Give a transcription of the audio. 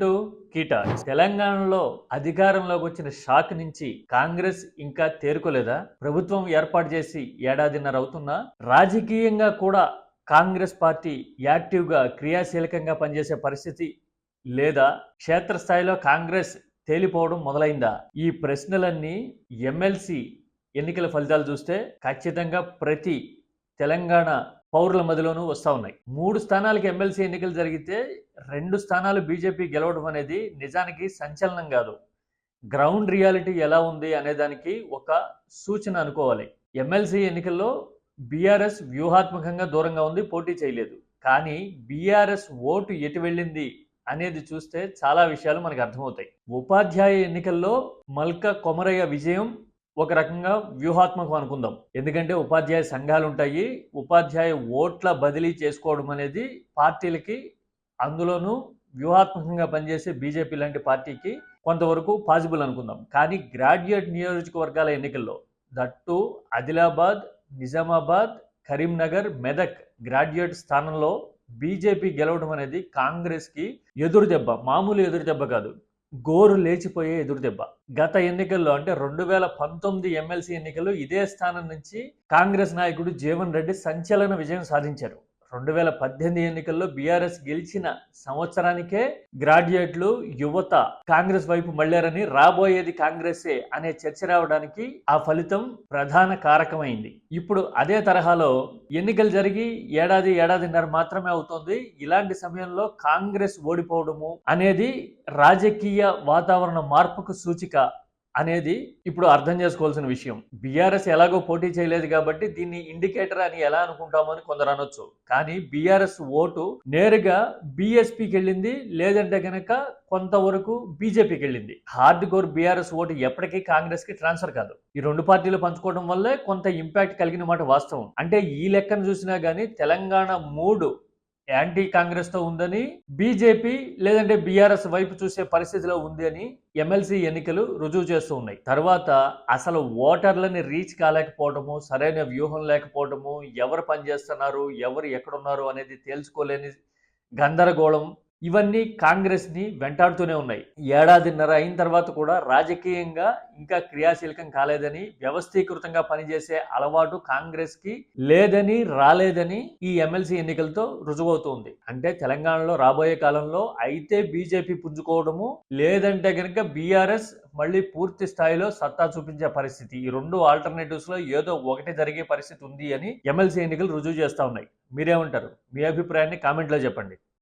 To కీటా. తెలంగాణలో అధికారంలోకి వచ్చిన షాక్ నుంచి కాంగ్రెస్ ఇంకా తేరుకోలేదా? ప్రభుత్వం ఏర్పాటు చేసి ఏడాదిన్నర అవుతున్నా రాజకీయంగా కూడా కాంగ్రెస్ పార్టీ యాక్టివ్గా క్రియాశీలకంగా పనిచేసే పరిస్థితి లేదా? క్షేత్రస్థాయిలో కాంగ్రెస్ తేలిపోవడం మొదలైందా? ఈ ప్రశ్నలన్నీ ఎమ్మెల్సీ ఎన్నికల ఫలితాలు చూస్తే ఖచ్చితంగా ప్రతి తెలంగాణ పౌరుల మధ్యలోనూ వస్తూ ఉన్నాయి. మూడు స్థానాలకు ఎమ్మెల్సీ ఎన్నికలు జరిగితే రెండు స్థానాలు బీజేపీ గెలవడం అనేది నిజానికి సంచలనం కాదు. గ్రౌండ్ రియాలిటీ ఎలా ఉంది అనే దానికి ఒక సూచన అనుకోవాలి. ఎమ్మెల్సీ ఎన్నికల్లో బీఆర్ఎస్ వ్యూహాత్మకంగా దూరంగా ఉంది పోటీ చేయలేదు. కానీ బీఆర్ఎస్ ఓటు ఎటు వెళ్ళింది అనేది చూస్తే చాలా విషయాలు మనకు అర్థమవుతాయి. ఉపాధ్యాయ ఎన్నికల్లో మల్క కొమరయ్య విజయం ఒక రకంగా వ్యూహాత్మకం అనుకుందాం. ఎందుకంటే ఉపాధ్యాయ సంఘాలు ఉంటాయి ఉపాధ్యాయ ఓట్ల బదిలీ చేసుకోవడం అనేది పార్టీలకి అందులోనూ వ్యూహాత్మకంగా పనిచేసే బీజేపీ లాంటి పార్టీకి కొంతవరకు పాసిబుల్ అనుకుందాం. కానీ గ్రాడ్యుయేట్ నియోజకవర్గాల ఎన్నికల్లో దట్టు ఆదిలాబాద్ నిజామాబాద్ కరీంనగర్ మెదక్ గ్రాడ్యుయేట్ స్థానంలో బీజేపీ గెలవడం అనేది కాంగ్రెస్కి ఎదురు దెబ్బ మామూలు ఎదురు దెబ్బ కాదు. గోరు లేచిపోయే ఎదురుదెబ్బ గత ఎన్నికల్లో అంటే రెండు వేల పంతొమ్మిది ఎమ్మెల్సీ ఎన్నికల్లో ఇదే స్థానం నుంచి కాంగ్రెస్ నాయకుడు జీవన్ రెడ్డి సంచలన విజయం సాధించారు. రెండు వేల పద్దెనిమిది ఎన్నికల్లో బీఆర్ఎస్ గెలిచిన సంవత్సరానికే గ్రాడ్యుయేట్లు యువత కాంగ్రెస్ వైపు మళ్ళారని రాబోయేది కాంగ్రెసే అనే చర్చ రావడానికి ఆ ఫలితం ప్రధాన కారకమైంది. ఇప్పుడు అదే తరహాలో ఎన్నికలు జరిగి ఏడాది ఏడాదిన్నర మాత్రమే అవుతోంది. ఇలాంటి సమయంలో కాంగ్రెస్ ఓడిపోవడము అనేది రాజకీయ వాతావరణ మార్పుకు సూచిక. అనేది ఇప్పుడు అర్థం చేసుకోవాల్సిన విషయం. బీఆర్ఎస్ ఎలాగో పోటీ చేయలేదు కాబట్టి దీన్ని ఇండికేటర్ అని ఎలా అనుకుంటామని కొందరు అనొచ్చు. కానీ బీఆర్ఎస్ ఓటు నేరుగా బీఎస్పీకి వెళ్ళింది లేదంటే కనుక కొంతవరకు బీజేపీకి వెళ్ళింది. హార్డ్ కోర్ బీఆర్ఎస్ ఓటు ఎప్పటికీ కాంగ్రెస్కి ట్రాన్స్ఫర్ కాదు. ఈ రెండు పార్టీలు పంచుకోవడం వల్లే కొంత ఇంపాక్ట్ కలిగిన మాట వాస్తవం. అంటే ఈ లెక్కను చూసినా గానీ తెలంగాణ మూడు యాంటీ కాంగ్రెస్తో ఉందని బీజేపీ లేదంటే బీఆర్ఎస్ వైపు చూసే పరిస్థితిలో ఉంది అని ఎమ్మెల్సీ ఎన్నికలు రుజువు చేస్తూ ఉన్నాయి. తర్వాత అసలు ఓటర్లని రీచ్ కాలేకపోవటము సరైన వ్యూహం లేకపోవటము ఎవరు పనిచేస్తున్నారు ఎవరు ఎక్కడున్నారు అనేది తేల్చుకోలేని గందరగోళం ఇవన్నీ కాంగ్రెస్ని వెంటాడుతూనే ఉన్నాయి. ఏడాదిన్నర అయిన తర్వాత కూడా రాజకీయంగా ఇంకా క్రియాశీలకం కాలేదని వ్యవస్థీకృతంగా పనిచేసే అలవాటు కాంగ్రెస్కి లేదని రాలేదని ఈ ఎమ్మెల్సీ ఎన్నికలతో రుజువవుతోంది. అంటే తెలంగాణలో రాబోయే కాలంలో అయితే బీజేపీ పుంజుకోవడము లేదంటే కనుక బీఆర్ఎస్ మళ్ళీ పూర్తి స్థాయిలో సత్తా చూపించే పరిస్థితి. ఈ రెండు ఆల్టర్నేటివ్స్లో ఏదో ఒకటి జరిగే పరిస్థితి ఉంది అని ఎమ్మెల్సీ ఎన్నికలు రుజువు చేస్తా ఉన్నాయి. మీరేమంటారు? మీ అభిప్రాయాన్ని కామెంట్లో చెప్పండి.